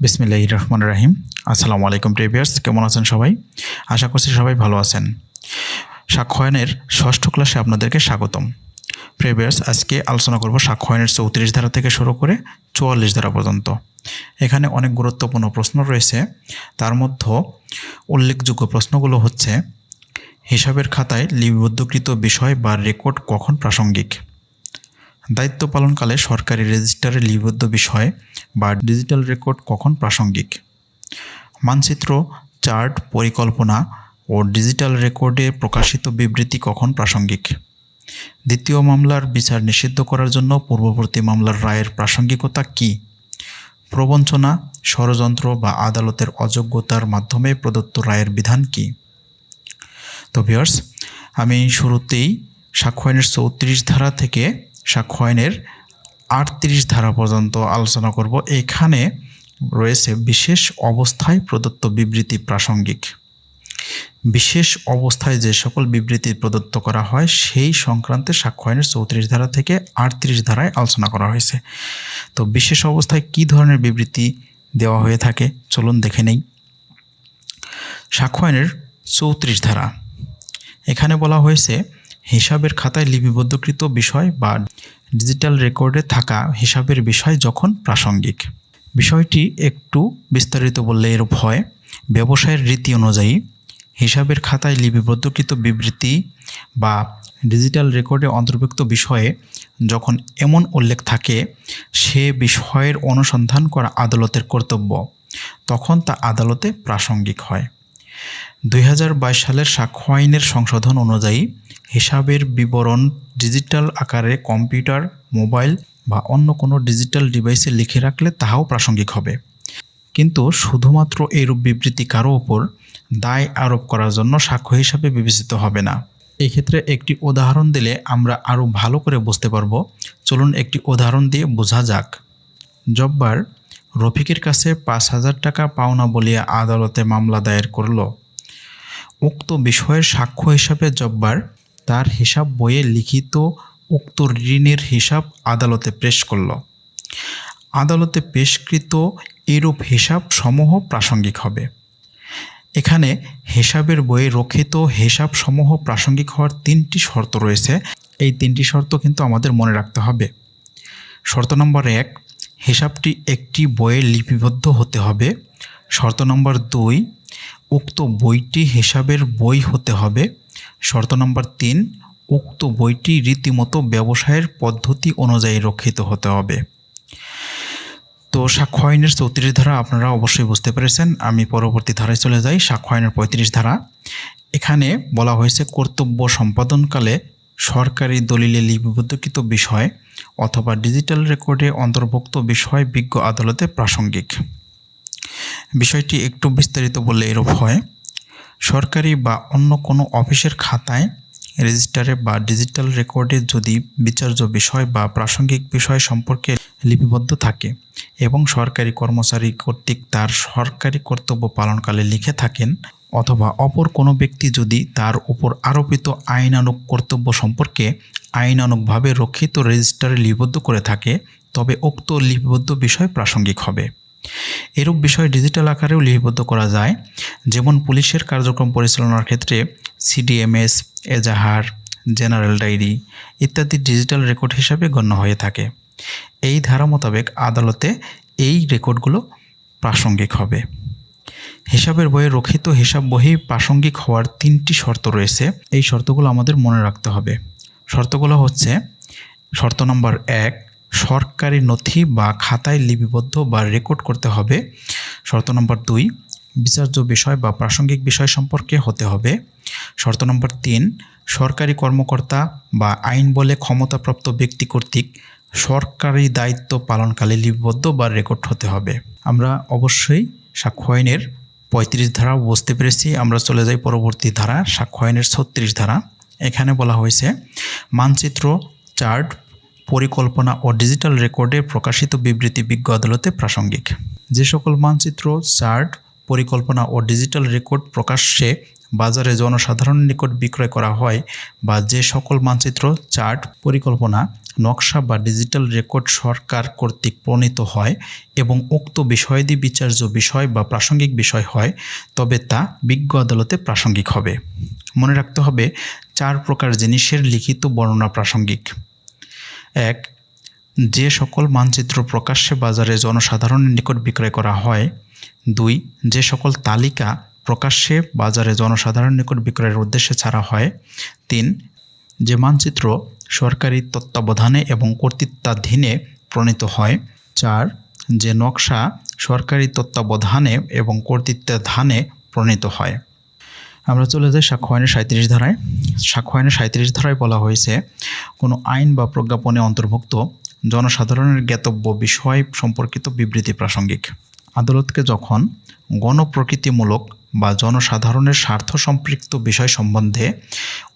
বিসমিল্লাহ রহমান রাহিম। আসসালামু আলাইকুম প্রিভিয়ার্স কেমন আছেন সবাই? আশা করছি সবাই ভালো আছেন। সাক্ষয়নের ষষ্ঠ ক্লাসে আপনাদেরকে স্বাগতম। প্রেভিয়ার্স আজকে আলোচনা করব সাক্ষয়নের চৌত্রিশ ধারা থেকে শুরু করে চুয়াল্লিশ ধারা পর্যন্ত। এখানে অনেক গুরুত্বপূর্ণ প্রশ্ন রয়েছে। তার মধ্যে উল্লেখযোগ্য প্রশ্নগুলো হচ্ছে, হিসাবের খাতায় লিপিবদ্ধকৃত বিষয় বা রেকর্ড কখন প্রাসঙ্গিক? দায়িত্ব পালনকালে সরকারি রেজিস্টারে লিপিবদ্ধ বিষয় বা ডিজিটাল রেকর্ড কখন প্রাসঙ্গিক? মানচিত্র, চার্ট, পরিকল্পনা ও ডিজিটাল রেকর্ডে প্রকাশিত বিবৃতি কখন প্রাসঙ্গিক? দ্বিতীয় মামলার বিচার নিষিদ্ধ করার জন্য পূর্ববর্তী মামলার রায়ের প্রাসঙ্গিকতা কী? প্রবঞ্চনা, ষড়যন্ত্র বা আদালতের অযোগ্যতার মাধ্যমে প্রদত্ত রায়ের বিধান কী? তো ভিউয়ার্স আমি শুরুতেই সাক্ষ্য আইনের চৌত্রিশ ধারা থেকে সাক্ষ্য আইনের আটত্রিশ ধারা পর্যন্ত আলোচনা করব। এখানে রয়েছে বিশেষ অবস্থায় প্রদত্ত বিবৃতি প্রাসঙ্গিক। বিশেষ অবস্থায় যে সকল বিবৃতি প্রদত্ত করা হয়, সেই সংক্রান্তে সাক্ষ্য আইনের চৌত্রিশ ধারা থেকে আটত্রিশ ধারায় আলোচনা করা হয়েছে। তো বিশেষ অবস্থায় কি ধরনের বিবৃতি দেওয়া হয়ে থাকে? চলুন দেখে নেই। সাক্ষ্য আইনের চৌত্রিশ ধারা। এখানে বলা হয়েছে হিসাবের খাতায় লিপিবদ্ধকৃত বিষয় বা ডিজিটাল রেকর্ডে থাকা হিসাবের বিষয় যখন প্রাসঙ্গিক। বিষয়টি একটু বিস্তারিত বললে এরূপ হয়। ব্যবসায়ের রীতি অনুযায়ী, হিসাবের খাতায় লিপিবদ্ধকৃত বিবৃতি বা ডিজিটাল রেকর্ডে অন্তর্ভুক্ত বিষয়ে যখন এমন উল্লেখ থাকে, সে বিষয়ের অনুসন্ধান করা আদালতের কর্তব্য, তখন তা আদালতে প্রাসঙ্গিক হয়। দুই হাজার বাইশ সালের সাক্ষ্য আইনের সংশোধন অনুযায়ী হিসাবের বিবরণ ডিজিটাল আকারে কম্পিউটার, মোবাইল বা অন্য কোনো ডিজিটাল ডিভাইসে লিখে রাখলে তাহাও প্রাসঙ্গিক হবে। কিন্তু শুধুমাত্র এরূপ বিবৃতি কারও ওপর দায় আরোপ করার জন্য সাক্ষ্য হিসাবে বিবেচিত হবে না। এই ক্ষেত্রে একটি উদাহরণ দিলে আমরা আরও ভালো করে বুঝতে পারব। চলুন একটি উদাহরণ দিয়ে বোঝা যাক। জব্বার রফিকের কাছে পাঁচ হাজার টাকা পাওনা বলিয়া আদালতে মামলা দায়ের করল। উক্ত বিষয়ের সাক্ষ্য হিসাবে জব্বার তার হিসাব বইয়ে লিখিত উক্ত ঋণের হিসাব আদালতে পেশ করল। আদালতে পেশকৃত এরূপ হিসাব সমূহ প্রাসঙ্গিক হবে। এখানে হিসাবের বইয়ে রক্ষিত হিসাব সমূহ প্রাসঙ্গিক হওয়ার তিনটি শর্ত রয়েছে। এই তিনটি শর্ত কিন্তু আমাদের মনে রাখতে হবে। শর্ত নম্বর এক, হিসাবটি একটি বইয়ে লিপিবদ্ধ হতে হবে। শর্ত নম্বর দুই উক্ত বইটি হিসাবের বই হতে হবে। শর্ত নম্বর তিন, উক্ত বইটি রীতিমতো ব্যবসায়ের পদ্ধতি অনুযায়ী রক্ষিত হতে হবে। তো সাক্ষ্য আইনের চৌত্রিশ ধারা আপনারা অবশ্যই বুঝতে পেরেছেন। আমি পরবর্তী ধারায় চলে যাই সাক্ষ্য আইনের পঁয়ত্রিশ ধারা। এখানে বলা হয়েছে, কর্তব্য সম্পাদনকালে সরকারি দলিলে লিপিবদ্ধকৃত বিষয় অথবা ডিজিটাল রেকর্ডে অন্তর্ভুক্ত বিষয় বিজ্ঞ আদালতে প্রাসঙ্গিক। বিষয়টি একটু বিস্তারিত বললে এরূপ হয়। সরকারি বা অন্য কোনো অফিসের খাতায় রেজিস্টারে বা ডিজিটাল রেকর্ডে যদি বিচার্য বিষয় বা প্রাসঙ্গিক বিষয় সম্পর্কে লিপিবদ্ধ থাকে এবং সরকারি কর্মচারী কর্তৃক তার সরকারি কর্তব্য পালনকালে লিখে থাকেন অথবা অপর কোনো ব্যক্তি যদি তার উপর আরোপিত আইনানুগ কর্তব্য সম্পর্কে আইনানুগভাবে রক্ষিত রেজিস্টারে লিপিবদ্ধ করে থাকে, তবে উক্ত লিপিবদ্ধ বিষয় প্রাসঙ্গিক হবে। এরূপ বিষয় ডিজিটাল আকারেও লিপিবদ্ধ করা যায়। যেমন পুলিশের কার্যক্রম পরিচালনার ক্ষেত্রে সিডিএমএস এজাহার, জেনারেল ডায়েরি ইত্যাদি ডিজিটাল রেকর্ড হিসাবে গণ্য হয়ে থাকে। এই ধারা মোতাবেক আদালতে এই রেকর্ডগুলো প্রাসঙ্গিক হবে। হিসাবের বইয়ে রক্ষিত হিসাব বহি প্রাসঙ্গিক হওয়ার তিনটি শর্ত রয়েছে। এই শর্তগুলো আমাদের মনে রাখতে হবে। শর্তগুলো হচ্ছে শর্ত নম্বর এক সরকারি নথি বা খাতায় লিপিবদ্ধ বা রেকর্ড করতে হবে। শর্ত নম্বর দুই, বিচার্য বিষয় বা প্রাসঙ্গিক বিষয় সম্পর্কে হতে হবে। শর্ত নম্বর তিন, সরকারি কর্মকর্তা বা আইন বলে ক্ষমতাপ্রাপ্ত ব্যক্তি কর্তৃক সরকারি দায়িত্ব পালনকালে লিপিবদ্ধ বা রেকর্ড হতে হবে। আমরা অবশ্যই সাক্ষ্য আইনের পঁয়ত্রিশ ধারা বুঝতে পেরেছি। আমরা চলে যাই পরবর্তী ধারা সাক্ষ্য আইনের ছত্রিশ ধারা। এখানে বলা হয়েছে, মানচিত্র, চার্ট পরিকল্পনা ও ডিজিটাল রেকর্ডে প্রকাশিত বিবৃতি বিজ্ঞ আদালতে প্রাসঙ্গিক। যে সকল মানচিত্র, চার্ট, পরিকল্পনা ও ডিজিটাল রেকর্ড প্রকাশ্যে বাজারে জনসাধারণের নিকট বিক্রয় করা হয় বা যে সকল মানচিত্র, চার্ট, পরিকল্পনা, নকশা বা ডিজিটাল রেকর্ড সরকার কর্তৃক প্রণীত হয় এবং উক্ত বিষয়াদি বিচার্য বিষয় বা প্রাসঙ্গিক বিষয় হয়, তবে তা বিজ্ঞ আদালতে প্রাসঙ্গিক হবে। মনে রাখতে হবে, চার প্রকার জিনিসের লিখিত বর্ণনা প্রাসঙ্গিক। এক, যে সকল মানচিত্র প্রকাশ্যে বাজারে জনসাধারণের নিকট বিক্রয় করা হয়, দুই, যে সকল তালিকা প্রকাশ্যে বাজারে জনসাধারণ নিকট বিক্রয়ের উদ্দেশ্যে ছাড়া হয়, তিন, যে মানচিত্র সরকারি তত্ত্বাবধানে এবং কর্তৃত্বাধীনে প্রণীত হয়, চার, যে নকশা সরকারি তত্ত্বাবধানে এবং কর্তৃত্বাধানে প্রণীত হয়। আমরা চলে যাই সাক্ষ্য আইনের সাঁত্রিশ ধারায়। সাক্ষ্য আইনের সাঁত্রিশ ধারায় বলা হয়েছে, কোনো আইন বা প্রজ্ঞাপনে অন্তর্ভুক্ত জনসাধারণের জ্ঞাতব্য বিষয় সম্পর্কিত বিবৃতি প্রাসঙ্গিক। আদালতকে যখন গণপ্রকৃতিমূলক বা জনসাধারণের স্বার্থ সম্পৃক্ত বিষয় সম্বন্ধে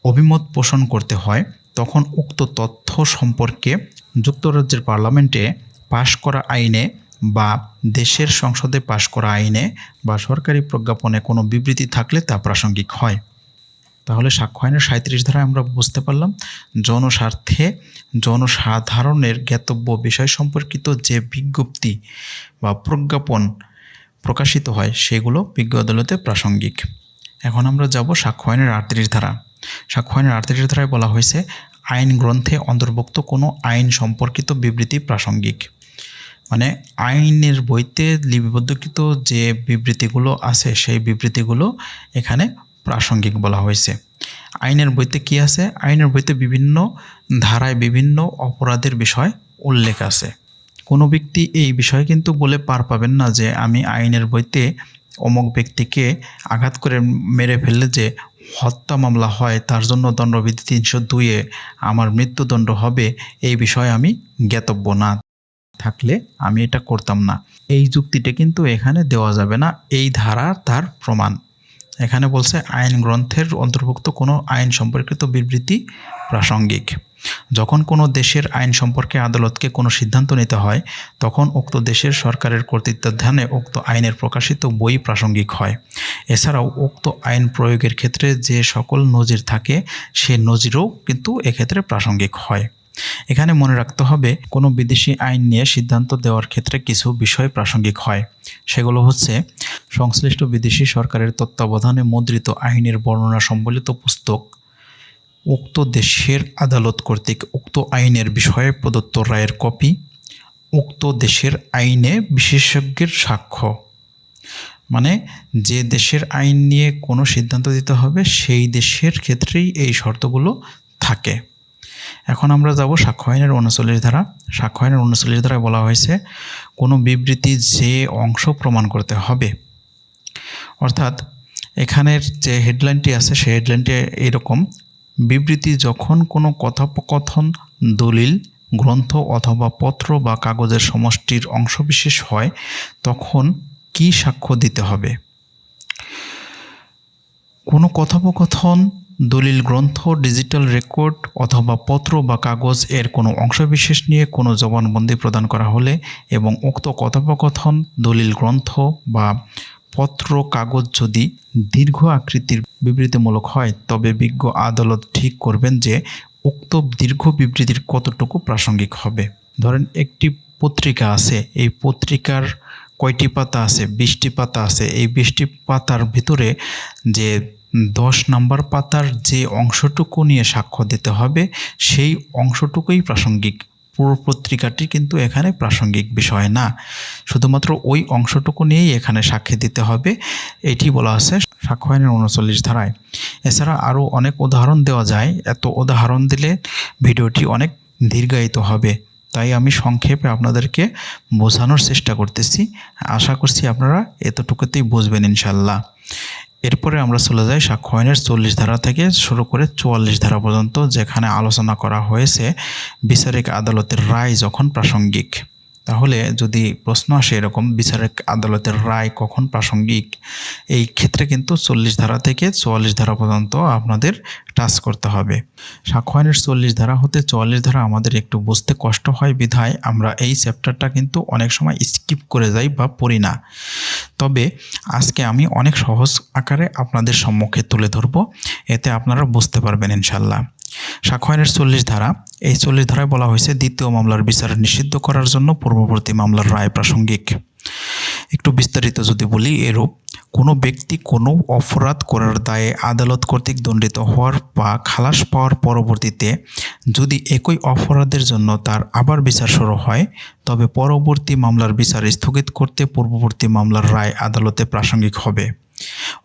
অভিমত পোষণ করতে হয়, তখন উক্ত তথ্য সম্পর্কে যুক্তরাজ্যের পার্লামেন্টে পাশ করা আইনে বা দেশের সংসদে পাশ করা আইনে বা সরকারি প্রজ্ঞাপনে কোনো বিবৃতি থাকলে তা প্রাসঙ্গিক হয়। তাহলে সাক্ষ্য আইনের সাঁত্রিশ ধারায় আমরা বুঝতে পারলাম, জনস্বার্থে জনসাধারণের জ্ঞাতব্য বিষয় সম্পর্কিত যে বিজ্ঞপ্তি বা প্রজ্ঞাপন প্রকাশিত হয়, সেগুলো বিজ্ঞ আদালতে প্রাসঙ্গিক। এখন আমরা যাব সাক্ষ্য আইনের আটত্রিশ ধারা। সাক্ষ্য আইনের আটত্রিশ ধারায় বলা হয়েছে, আইন গ্রন্থে অন্তর্ভুক্ত কোনো আইন সম্পর্কিত বিবৃতি প্রাসঙ্গিক। মানে আইনের বইতে লিপিবদ্ধকৃত যে বিবৃতিগুলো আছে, সেই বিবৃতিগুলো এখানে প্রাসঙ্গিক বলা হয়েছে। আইনের বইতে কি আছে? আইনের বইতে বিভিন্ন ধারায় বিভিন্ন অপরাধের বিষয় উল্লেখ আছে। কোনো ব্যক্তি এই বিষয়ে কিন্তু বলে পার পাবেন না যে, আমি আইনের বইতে অমুক ব্যক্তিকে আঘাত করে মেরে ফেললে যে হত্যা মামলা হয়, তার জন্য দণ্ডবিধি তিনশো দুইয়ে আমার মৃত্যুদণ্ড হবে, এই বিষয়ে আমি জ্ঞাতব্য না। থাকলে আমি এটা করতাম না। এই যুক্তিটা কিন্তু এখানে দেওয়া যাবে না। এই ধারা তার প্রমাণ। এখানে বলছে, আইন গ্রন্থের অন্তর্ভুক্ত কোনো আইন সম্পর্কিত বিবৃতি প্রাসঙ্গিক। যখন কোনো দেশের আইন সম্পর্কে আদালতকে কোনো সিদ্ধান্ত নিতে হয়, তখন উক্ত দেশের সরকারের কর্তৃত্বাধানে উক্ত আইনের প্রকাশিত বই প্রাসঙ্গিক হয়। এছাড়াও উক্ত আইন প্রয়োগের ক্ষেত্রে যে সকল নজির থাকে, সে নজিরও কিন্তু এক্ষেত্রে প্রাসঙ্গিক হয়। এখানে মনে রাখতে হবে, কোনো বিদেশি আইন নিয়ে সিদ্ধান্ত দেওয়ার ক্ষেত্রে কিছু বিষয় প্রাসঙ্গিক হয়। সেগুলো হচ্ছে, সংশ্লিষ্ট বিদেশি সরকারের তত্ত্বাবধানে মুদ্রিত আইনের বর্ণনা সম্বলিত পুস্তক, উক্ত দেশের আদালত কর্তৃক উক্ত আইনের বিষয়ে প্রদত্ত রায়ের কপি, উক্ত দেশের আইনে বিশেষজ্ঞের সাক্ষ্য। মানে যে দেশের আইন নিয়ে কোনো সিদ্ধান্ত দিতে হবে, সেই দেশের ক্ষেত্রেই এই শর্তগুলো থাকে। এখন আমরা যাব সাক্ষ্য আইনের উনচল্লিশ ধারা। সাক্ষ্য আইনের উনচল্লিশ ধারায় বলা হয়েছে, কোনো বিবৃতি যে অংশ প্রমাণ করতে হবে। অর্থাৎ, এখানের যে হেডলাইনটি আছে, সেই হেডলাইনটি এরকম, বিবৃতি যখন কোনো কথোপকথন, দলিল, গ্রন্থ অথবা পত্র বা কাগজের সমষ্টির অংশবিশেষ হয়, তখন কি সাক্ষ্য দিতে হবে? কোনো কথোপকথন দলিল গ্রন্থ ডিজিটাল রেকর্ড অথবা পত্র বা কাগজ এর কোনো অংশবিশেষ নিয়ে কোনো জবানবন্দি প্রদান করা হলে এবং উক্ত কথোপকথন, দলিল গ্রন্থ বা পত্র, কাগজ যদি দীর্ঘ আকৃতির বিবৃতিমূলক হয়, তবে বিজ্ঞ আদালত ঠিক করবেন যে উক্ত দীর্ঘ বিবৃতির কতটুকু প্রাসঙ্গিক হবে। ধরেন একটি পত্রিকা আছে, এই পত্রিকার কয়টি পাতা আছে, বিশটি পাতা আছে, এই বিশটি পাতার ভিতরে যে দশ নাম্বার পাতার যে অংশটুকু নিয়ে সাক্ষ্য দিতে হবে, সেই অংশটুকুই প্রাসঙ্গিক। পুরো পত্রিকাটি কিন্তু এখানে প্রাসঙ্গিক বিষয় না। শুধুমাত্র ওই অংশটুকু নিয়েই এখানে সাক্ষী দিতে হবে। এটি বলা আছে সাক্ষ্য উনচল্লিশ ধারায়। এছাড়া আরও অনেক উদাহরণ দেওয়া যায়। এত উদাহরণ দিলে ভিডিওটি অনেক দীর্ঘায়িত হবে। তাই আমি সংক্ষেপে আপনাদেরকে বোঝানোর চেষ্টা করতেছি। আশা করছি আপনারা এতটুকুতেই বুঝবেন ইনশাল্লাহ এরপরে আমরা চলে যাই সাক্ষ্য আইনের চল্লিশ ধারা থেকে শুরু করে চুয়াল্লিশ ধারা পর্যন্ত, যেখানে আলোচনা করা হয়েছে বিচারিক আদালতের রায় যখন প্রাসঙ্গিক। তাহলে যদি প্রশ্ন আসে এরকম বিচারক আদালতের রায় কখন প্রাসঙ্গিক, এই ক্ষেত্রে কিন্তু চল্লিশ ধারা থেকে চুয়াল্লিশ ধারা পর্যন্ত আপনাদের টাচ করতে হবে। সাক্ষ্য আইনের চল্লিশ ধারা হতে চুয়াল্লিশ ধারা আমাদের একটু বুঝতে কষ্ট হয় বিধায় আমরা এই চ্যাপ্টারটা কিন্তু অনেক সময় স্কিপ করে যাই বা পড়ি না। তবে আজকে আমি অনেক সহজ আকারে আপনাদের সম্মুখে তুলে ধরব, এতে আপনারা বুঝতে পারবেন ইনশাল্লাহ। সাক্ষ্য আইনের চল্লিশ ধারা। এই চল্লিশ ধারায় বলা হয়েছে দ্বিতীয় মামলার বিচার নিষিদ্ধ করার জন্য পূর্ববর্তী মামলার রায় প্রাসঙ্গিক। একটু বিস্তারিত যদি বলি এরূপ, কোনো ব্যক্তি কোনো অপরাধ করার দায়ে আদালত কর্তৃক দণ্ডিত হওয়ার বা খালাস পাওয়ার পরবর্তীতে যদি একই অপরাধের জন্য তার আবার বিচার শুরু হয়, তবে পরবর্তী মামলার বিচার স্থগিত করতে পূর্ববর্তী মামলার রায় আদালতে প্রাসঙ্গিক হবে।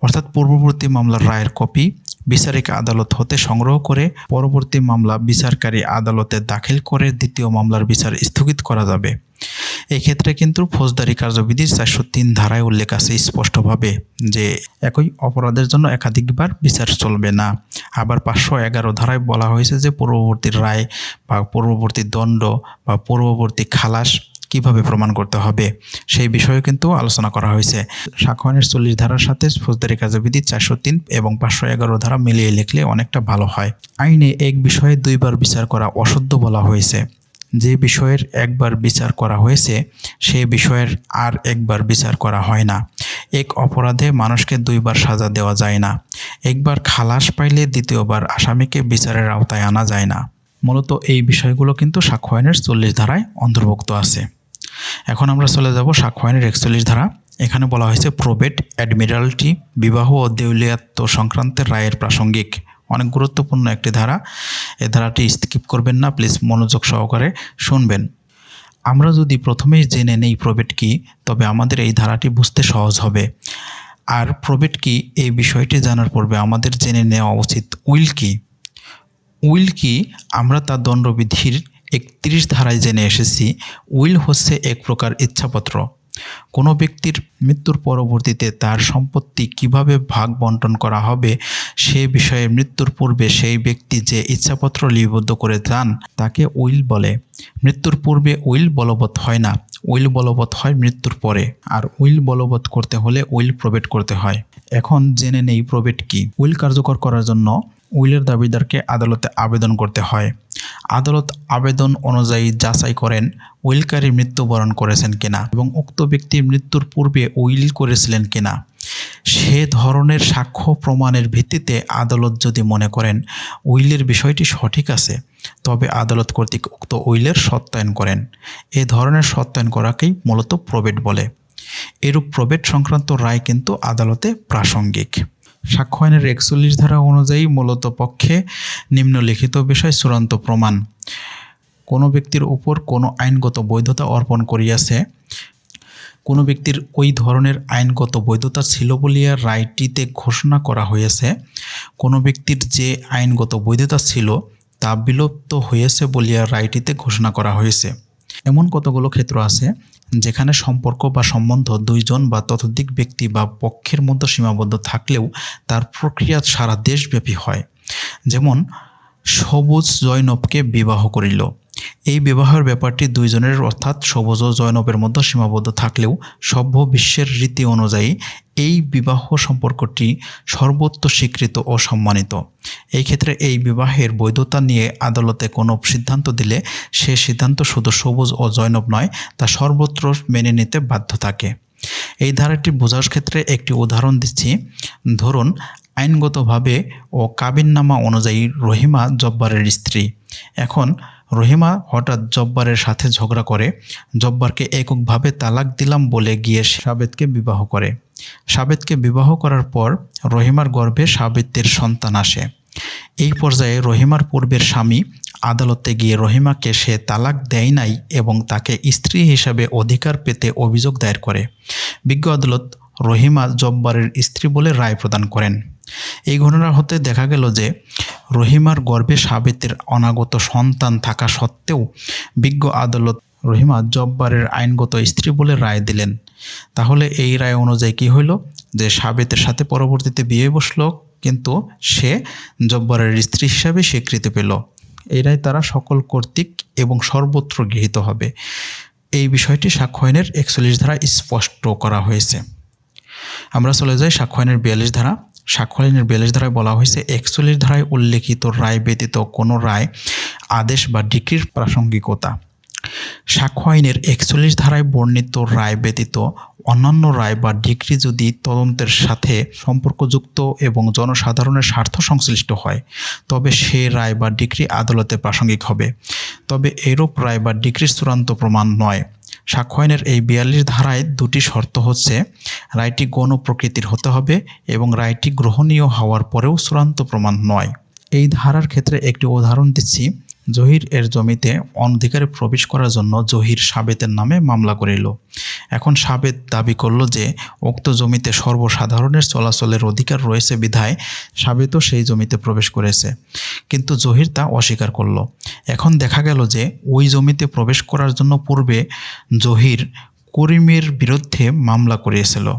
অর্থাৎ পূর্ববর্তী মামলার রায়ের কপি বিচারিক আদালত হতে সংগ্রহ করে পরবর্তী মামলা বিচারকারী আদালতে দাখিল করে দ্বিতীয় মামলার বিচার স্থগিত করা যাবে। এক্ষেত্রে কিন্তু ফৌজদারি কার্যবিধির চারশো তিন ধারায় উল্লেখ আছে স্পষ্টভাবে যে একই অপরাধের জন্য একাধিকবার বিচার চলবে না। আবার পাঁচশো এগারো ধারায় বলা হয়েছে যে পূর্ববর্তী রায় বা পূর্ববর্তী দণ্ড বা পূর্ববর্তী খালাস কীভাবে প্রমাণ করতে হবে? সেই বিষয়ে কিন্তু আলোচনা করা হয়েছে। সাক্ষ্য চল্লিশ ধারার সাথে ফৌজদারি কার্যবিধি চারশো তিন এবং পাঁচশো এগারো ধারা মিলিয়ে লিখলে অনেকটা ভালো হয়। আইনে এক বিষয়ে দুইবার বিচার করা অশুদ্ধ বলা হয়েছে। যে বিষয়ের একবার বিচার করা হয়েছে, সে বিষয়ের আর একবার বিচার করা হয় না। এক অপরাধে মানুষকে দুইবার সাজা দেওয়া যায় না। একবার খালাস পাইলে দ্বিতীয়বার আসামিকে বিচারের আওতায় আনা যায় না। মূলত এই বিষয়গুলো কিন্তু সাক্ষ্য আইনের চল্লিশ ধারায় অন্তর্ভুক্ত আছে। এখন আমরা চলে যাব সাক্ষ্য আইনের একচল্লিশ ধারা। এখানে বলা হয়েছে প্রোবেট অ্যাডমিরালটি বিবাহ ও দেউলিয়াত্ম সংক্রান্তের রায়ের প্রাসঙ্গিক। অনেক গুরুত্বপূর্ণ একটি ধারা। এ ধারাটি স্কিপ করবেন না, প্লিজ মনোযোগ সহকারে শুনবেন। আমরা যদি প্রথমেই জেনে নেই প্রবেট কি, তবে আমাদের এই ধারাটি বুঝতে সহজ হবে। আর প্রবেট কি, এই বিষয়টি জানার পূর্বে আমাদের জেনে নেওয়া উচিত, উইল কি? উইল কি, আমরা তার দণ্ডবিধির একত্রিশ ধারায় জেনে এসেছি, উইল হচ্ছে এক প্রকার ইচ্ছাপত্র। কোনো ব্যক্তির মৃত্যুর পরবর্তীতে তার সম্পত্তি কীভাবে ভাগ বন্টন করা হবে সে বিষয়ে মৃত্যুর পূর্বে সেই ব্যক্তি যে ইচ্ছাপত্র লিপিবদ্ধ করে যান, তাকে উইল বলে। মৃত্যুর পূর্বে উইল বলবৎ হয় না, উইল বলবৎ হয় মৃত্যুর পরে। আর উইল বলবৎ করতে হলে উইল প্রবেট করতে হয়। এখন জেনে নেই প্রবেট কি। উইল কার্যকর করার জন্য উইলের দাবিদারকে আদালতে আবেদন করতে হয়। আদালত আবেদন অনুযায়ী যাচাই করেন উইলকারী মৃত্যুবরণ করেছেন কিনা এবং উক্ত ব্যক্তির মৃত্যুর পূর্বে উইল করেছিলেন কিনা। সে ধরনের সাক্ষ্য প্রমাণের ভিত্তিতে আদালত যদি মনে করেন উইলের বিষয়টি সঠিক আছে, তবে আদালত কর্তৃক উক্ত উইলের সত্যায়ন করেন। এ ধরনের সত্যায়ন করাকেই মূলত প্রবেট বলে। এরূপ প্রবেট সংক্রান্ত রায় কিন্তু আদালতে প্রাসঙ্গিক। সাক্ষ্য আইনের একচল্লিশ ধারা অনুযায়ী মূলত পক্ষে নিম্নলিখিত বিষয় চূড়ান্ত প্রমাণ। কোনো ব্যক্তির উপর কোনো আইনগত বৈধতা অর্পণ করিয়াছে। কোনো ব্যক্তির ওই ধরনের আইনগত বৈধতা ছিল বলিয়া রায়টিতে ঘোষণা করা হয়েছে কোনো ব্যক্তির যে আইনগত বৈধতা ছিল তা বিলুপ্ত হয়েছে বলিয়া রায়টিতে ঘোষণা করা হয়েছে এমন কতগুলো ক্ষেত্র আছে? যেখানে সম্পর্ক বা সম্বন্ধ দুইজন বা ততোধিক ব্যক্তি বা পক্ষের মধ্যে সীমাবদ্ধ থাকলেও তার প্রক্রিয়া সারা দেশব্যাপী হয়। যেমন সবুজ জয়নবকে বিবাহ করিল। এই বিবাহের ব্যাপারটি দুইজনের অর্থাৎ সবুজ ও জয়নবের মধ্যে সীমাবদ্ধ থাকলেও সভ্য বিশ্বের রীতি অনুযায়ী এই বিবাহ সম্পর্কটি সর্বত্র স্বীকৃত ও সম্মানিত। এই ক্ষেত্রে এই বিবাহের বৈধতা নিয়ে আদালতে কোনো সিদ্ধান্ত দিলে সে সিদ্ধান্ত শুধু সবুজ ও জয়নব নয়, তা সর্বত্র মেনে নিতে বাধ্য থাকে। এই ধারাটি বোঝার ক্ষেত্রে একটি উদাহরণ দিচ্ছি। ধরুন, আইনগতভাবে ও কাবিননামা অনুযায়ী রহিমা জব্বারের স্ত্রী। এখন রহিমা হঠাৎ জব্বারের সাথে ঝগড়া করে, জব্বারকে এককভাবে তালাক দিলাম বলে গিয়ে সাবেদকে বিবাহ করে। সাবেদকে বিবাহ করার পর রহিমার গর্ভে সাবেতের সন্তান আসে। এই পর্যায়ে রহিমার পূর্বের স্বামী আদালতে গিয়ে রহিমাকে সে তালাক দেয় নাই এবং তাকে স্ত্রী হিসাবে অধিকার পেতে অভিযোগ দায়ের করে। বিজ্ঞ আদালত রহিমা জব্বারের স্ত্রী বলে রায় প্রদান করেন। এই ঘটনা হতে দেখা গেল যে রহিমার গর্ভে সাবেতের অনাগত সন্তান থাকা সত্ত্বেও বিজ্ঞ আদালত রহিমা জব্বারের আইনগত স্ত্রী বলে রায় দিলেন। তাহলে এই রায় অনুযায়ী কি হইল? যে সাবেতের সাথে পরবর্তীতে বিয়ে বসল, কিন্তু সে জব্বারের স্ত্রী হিসাবে স্বীকৃতি পেল। এই রায় তারা সকল কর্তৃক এবং সর্বত্র গৃহীত হবে। এই বিষয়টি সাক্ষ্য আইনের একচল্লিশ ধারা স্পষ্ট করা হয়েছে। আমরা চলে যাই সাক্ষ্য আইনের বিয়াল্লিশ ধারা। সাক্ষ্য আইনের বিয়াল্লিশ ধারায় বলা হয়েছে, একচল্লিশ ধারায় উল্লেখিত রায় ব্যতীত কোনো রায়, আদেশ বা ডিগ্রির প্রাসঙ্গিকতা। সাক্ষ্য আইনের একচল্লিশ ধারায় বর্ণিত রায় ব্যতীত অন্যান্য রায় বা ডিগ্রি যদি তদন্তের সাথে সম্পর্কযুক্ত এবং জনসাধারণের স্বার্থ সংশ্লিষ্ট হয়, তবে সে রায় বা ডিগ্রি আদালতে প্রাসঙ্গিক হবে। তবে এরূপ রায় বা ডিগ্রির চূড়ান্ত প্রমাণ নয়। সাক্ষ্য আইনের এই বিয়াল্লিশ ধারায় দুটি শর্ত হচ্ছে, রায়টি গণ প্রকৃতির হতে হবে এবং রায়টি গ্রহণীয় হওয়ার পরেও চূড়ান্ত প্রমাণ নয়। এই ধারার ক্ষেত্রে একটি উদাহরণ দিচ্ছি, জহির এর জমিতে অনধিকারে প্রবেশ করার জন্য জহির সাবেতের নামে মামলা করিল। এখন সাবেত দাবি করল যে, উক্ত জমিতে সর্বসাধারণের চলাচলের অধিকার রয়েছে বিধায় সাবেতও সেই জমিতে প্রবেশ করেছে। কিন্তু জহির তা অস্বীকার করল। এখন দেখা গেল যে ওই জমিতে প্রবেশ করার জন্য পূর্বে জহির করিমের বিরুদ্ধে মামলা করিয়েছিল।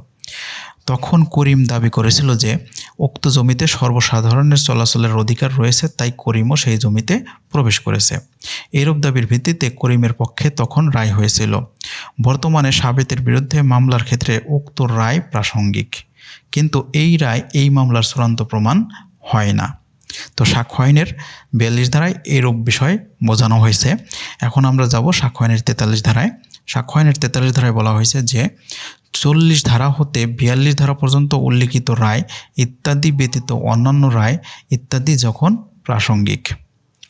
তখন করিম দাবি করেছিল যে উক্ত জমিতে সর্বসাধারণের চলাচলের অধিকার রয়েছে, তাই করিমও সেই জমিতে প্রবেশ করেছে। এরূপ দাবির ভিত্তিতে করিমের পক্ষে তখন রায় হয়েছিল। বর্তমানে সাবেতের বিরুদ্ধে মামলার ক্ষেত্রে উক্ত রায় প্রাসঙ্গিক। কিন্তু এই রায় এই মামলার চূড়ান্ত প্রমাণ হয় না। তো সাক্ষ্য বিয়াল্লিশ ধারায় এরূপ বিষয় বোঝানো হয়েছে। এখন আমরা যাব সাক্ষ্য তেতাল্লিশ ধারায়। সাক্ষ্য তেতাল্লিশ ধারায় বলা হয়েছে যে, চল্লিশ ধারা হতে বিয়াল্লিশ ধারা পর্যন্ত উল্লিখিত রায় ইত্যাদি ব্যতীত অন্যান্য রায় ইত্যাদি যখন প্রাসঙ্গিক।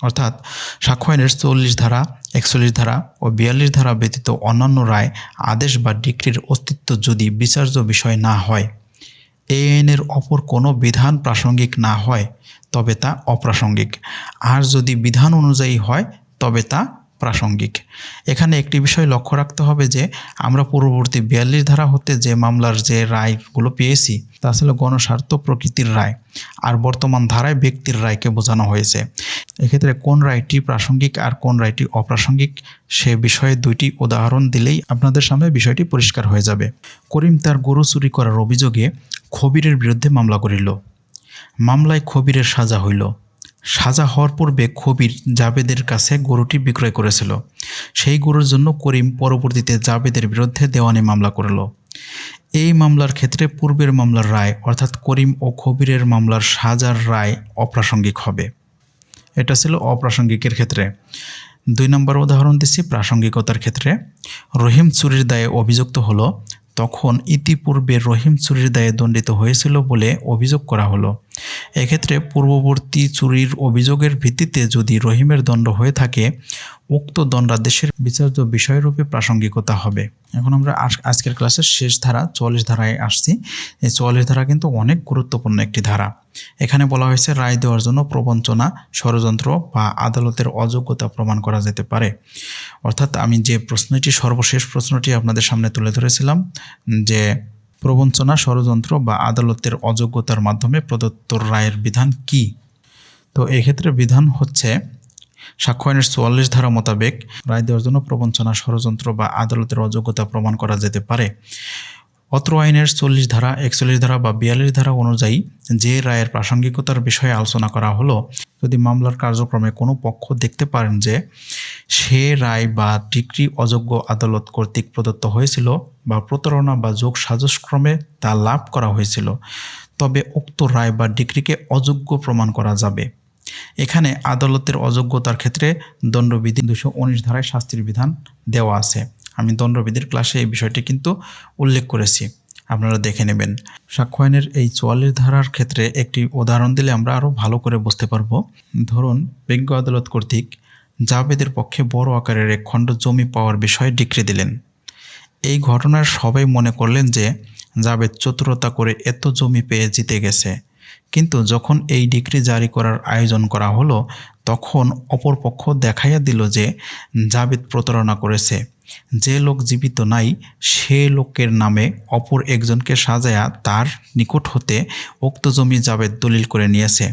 অর্থাৎ সাক্ষ্য চল্লিশ ধারা, একচল্লিশ ধারা ও বিয়াল্লিশ ধারা ব্যতীত অন্যান্য রায় আদেশ বা ডিক্রির অস্তিত্ব যদি বিচার্য বিষয় না হয়। এই আইনের অপর কোনো বিধান প্রাসঙ্গিক না হয়, তবে তা অপ্রাসঙ্গিক। আর যদি বিধান অনুযায়ী হয়, তবে তা প্রাসঙ্গিক। এখানে একটি বিষয় লক্ষ্য রাখতে হবে যে, আমরা পূর্ববর্তী বিয়াল্লিশ ধারা হতে যে মামলার যে রায়গুলো পেয়েছি, তা আসলে গণস্বার্থ প্রকৃতির রায়, আর বর্তমান ধারায় ব্যক্তির রায়কে বোঝানো হয়েছে। এক্ষেত্রে কোন রায়টি প্রাসঙ্গিক আর কোন রায়টি অপ্রাসঙ্গিক, সে বিষয়ে দুইটি উদাহরণ দিলেই আপনাদের সামনে বিষয়টি পরিষ্কার হয়ে যাবে। করিম তার গরু চুরি করার অভিযোগে খবিরের বিরুদ্ধে মামলা করিল। মামলায় খবিরের সাজা হইল। সাজা হওয়ার পূর্বে খবির জাবেদের কাছে গরুটি বিক্রয় করেছিল। সেই গরুর জন্য করিম পরবর্তীতে জাবেদের বিরুদ্ধে দেওয়ানি মামলা করল। এই মামলার ক্ষেত্রে পূর্বের মামলার রায়, অর্থাৎ করিম ও খবিরের মামলার সাজার রায় অপ্রাসঙ্গিক হবে। এটা ছিল অপ্রাসঙ্গিকের ক্ষেত্রে। দুই নম্বর উদাহরণ দিচ্ছি প্রাসঙ্গিকতার ক্ষেত্রে। রহিম চুরির দায়ে অভিযুক্ত হলো তখন ইতিপূর্বে রহিম চুরির দায়ে দণ্ডিত হয়েছিল বলে অভিযোগ করা হলো। এক্ষেত্রে পূর্ববর্তী চুরির অভিযোগের ভিত্তিতে যদি রহিমের দণ্ড হয়ে থাকে, উক্ত দণ্ডাদেশের বিচার্য বিষয়রূপে প্রাসঙ্গিকতা হবে। এখন আমরা আজকের ক্লাসের শেষ ধারা চল্লিশ ধারায় আসছি। এই চল্লিশ ধারা কিন্তু অনেক গুরুত্বপূর্ণ একটি ধারা। এখানে বলা হয়েছে রায় দেওয়ার জন্য প্রবঞ্চনা, ষড়যন্ত্র বা আদালতের অযোগ্যতা প্রমাণ করা যেতে পারে। অর্থাৎ আমি যে প্রশ্নটি, সর্বশেষ প্রশ্নটি আপনাদের সামনে তুলে ধরেছিলাম যে প্রবঞ্চনা, ষড়যন্ত্র বা আদালতের অযোগ্যতার মাধ্যমে প্রদত্ত রায়ের বিধান কি? তো এক্ষেত্রে বিধান হচ্ছে সাক্ষ্য আইনের চুয়াল্লিশ ধারা মোতাবেক রায় দেওয়ার জন্য প্রবঞ্চনা, ষড়যন্ত্র বা আদালতের অযোগ্যতা প্রমাণ করা যেতে পারে। অত্র আইনের চল্লিশ ধারা, একচল্লিশ ধারা বা বিয়াল্লিশ ধারা অনুযায়ী যে রায়ের প্রাসঙ্গিকতার বিষয়ে আলোচনা করা হলো, যদি মামলার কার্যক্রমে কোনো পক্ষ দেখতে পারেন যে সে রায় বা ডিগ্রি অযোগ্য আদালত কর্তৃক প্রদত্ত হয়েছিল বা প্রতারণা বা যোগ সাজসক্রমে তা লাভ করা হয়েছিল, তবে উক্ত রায় বা ডিগ্রিকে অযোগ্য প্রমাণ করা যাবে। এখানে আদালতের অযোগ্যতার ক্ষেত্রে দণ্ডবিধি দুশো উনিশ ধারায় শাস্তির বিধান দেওয়া আছে। আমি দণ্ডবিধির ক্লাসে এই বিষয়টি কিন্তু উল্লেখ করেছি। আপনারা দেখে নেবেন। সাক্ষ্য আইনের এই চুয়াল্লিশ ধারার ক্ষেত্রে একটি উদাহরণ দিলে আমরা আরও ভালো করে বুঝতে পারব। ধরুন বিজ্ঞ আদালত কর্তৃক জাবেদের পক্ষে বড় আকারের এক খণ্ড জমি পাওয়ার বিষয়ে ডিক্রি দিলেন। এই ঘটনার সবাই মনে করলেন যে জাবেদ চতুরতা করে এত জমি পেয়ে জিতে গেছে। কিন্তু যখন এই ডিক্রি জারি করার আয়োজন করা হলো, তখন অপরপক্ষ দেখাইয়া দিল যে জাবেদ প্রতারণা করেছে। যে লোক জীবিত নাই, সে লোকের নামে অপর একজনকে সাজায়া তার নিকট হতে উক্ত জমি জাবেদ দলিল করে নিয়েছে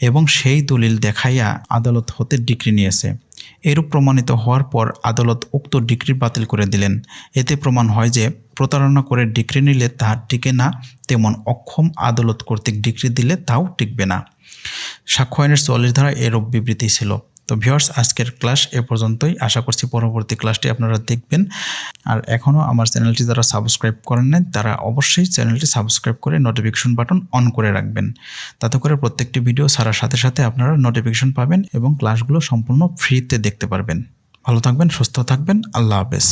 এবং সেই দলিল দেখাইয়া আদালত হতে ডিগ্রি নিয়েছে। এরূপ প্রমাণিত হওয়ার পর আদালত উক্ত ডিগ্রি বাতিল করে দিলেন। এতে প্রমাণ হয় যে, প্রতারণা করে ডিগ্রি নিলে তাহার টিকে না, তেমন অক্ষম আদালত কর্তৃক ডিগ্রি দিলে তাও টিকবে না। সাক্ষ্য আইনের চল্লিশ ধারা এরূপ বিবৃতি ছিল। তো ভিওর্স আজকের ক্লাস এ পর্যন্তই। আশা করছি পরবর্তী ক্লাসটি আপনারা দেখবেন। আর এখনও আমার চ্যানেলটি যারা সাবস্ক্রাইব করেন নেন তারা অবশ্যই চ্যানেলটি সাবস্ক্রাইব করে নোটিফিকেশন বাটন অন করে রাখবেন। তাতে করে প্রত্যেকটি ভিডিও ছাড়ার সাথে সাথে আপনারা নোটিফিকেশন পাবেন এবং ক্লাসগুলো সম্পূর্ণ ফ্রিতে দেখতে পারবেন। ভালো থাকবেন, সুস্থ থাকবেন। আল্লাহ হাফেজ।